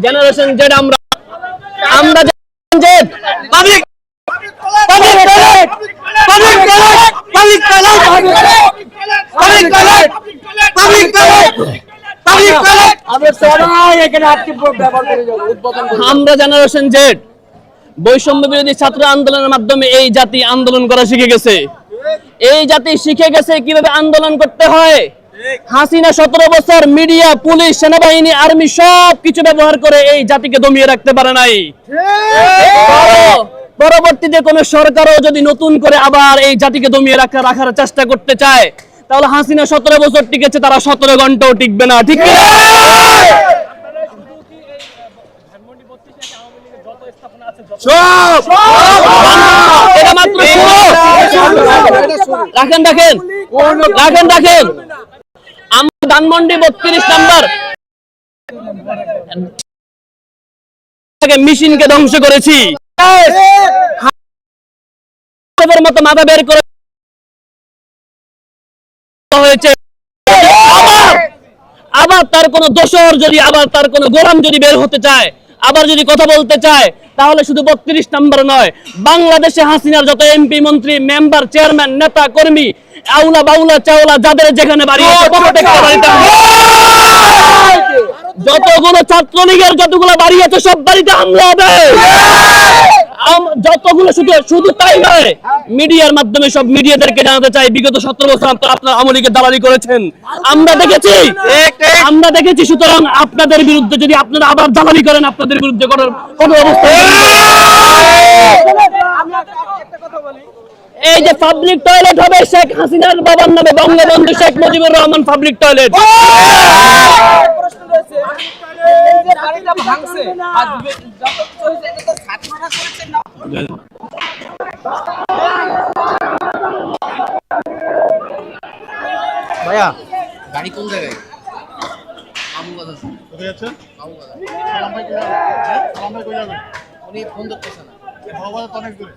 Generation Z আমরা। আমরা generation Z. Public public toilet. Public toilet. Public toilet. Public toilet. Public toilet. Public toilet. আমি সবাই এখানে আজকে ব্যবহার করে যাব উদ্বোধন করে আমরা জেনারেশন জেড। বৈষম্য বিরোধী ছাত্র আন্দোলনের মাধ্যমে এই জাতি আন্দোলন করা শিখে গেছে। এই জাতি শিখে গেছে কীভাবে আন্দোলন করতে হয়? হাসিনা সতেরো বছর মিডিয়া পুলিশ সেনাবাহিনী আর্মি সব কিছু ব্যবহার করে এই জাতিকে দমিয়ে রাখতে পারে নাই। পরবর্তীতে কোন সরকারও যদি নতুন করে আবার এই জাতিকে দমিয়ে রাখা রাখার চেষ্টা করতে চায় তাহলে হাসিনা সতেরো বছর টিকেছে তারা সতেরো ঘন্টাও টিকবে না ঠিক রাখেন রাখেন! রাখেন রাখেন! ধানমন্ডি বত্রিশ নাম্বার। মেশিনকে ধ্বংস করেছি। মতো মাথা বের করে হয়েছে। আবার তার কোন দোষর যদি, আবার তার কোন গোলাম যদি বের হতে চায়, আবার যদি কথা বলতে চায়, তাহলে শুধু বত্রিশ নাম্বার নয়। বাংলাদেশে হাসিনার যত এমপি, মন্ত্রী, মেম্বার, চেয়ারম্যান, নেতা, কর্মী আউলা বাউলা চাউলা যাদের যেখানে বাড়ি যতগুলো ছাত্রলীগের যতগুলো বাড়ি আছে সব বাড়িতে হামলা হবে। যতগুলো শুধু শুধু তাই নয় মিডিয়ার মাধ্যমে সব মিডিয়াদেরকে জানাতে চাই বিগত সতেরো বছর আপনারা আপনার আমলিকে দালালি করেছেন। আমরা দেখেছি আমরা দেখেছি সুতরাং আপনাদের বিরুদ্ধে যদি আপনারা আবার দালালি করেন আপনাদের বিরুদ্ধে কোনো কোনো অবস্থা এই যে পাবলিক টয়লেট হবে শেখ হাসিনার বাবার নামে বঙ্গবন্ধু শেখ মুজিবুর রহমান পাবলিক টয়লেট ভাইয়া গাড়ি কোন জায়গায়? কোথায় যাবেন? উনি ফোন ধরতেছে না ভগবান অনেক দূরে।